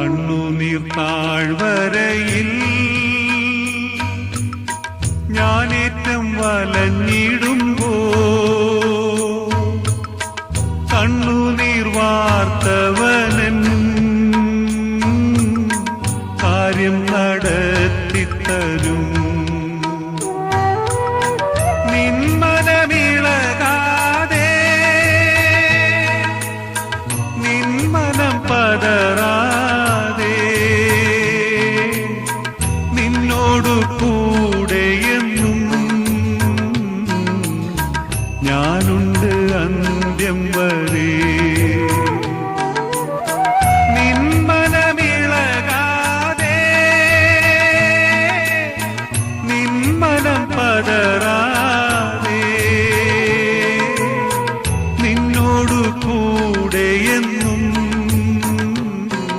കണ്ണുനീർ താഴ്വരയിൽ ഞാനേറ്റം വലഞ്ഞിടുമ്പോ കണ്ണുനീർ വാർത്തവനൻ കാര്യം നടത്തിത്തരും. നിന്നോടു കൂടെയെന്നും ഞാനുണ്ട് അന്ത്യം വരേ.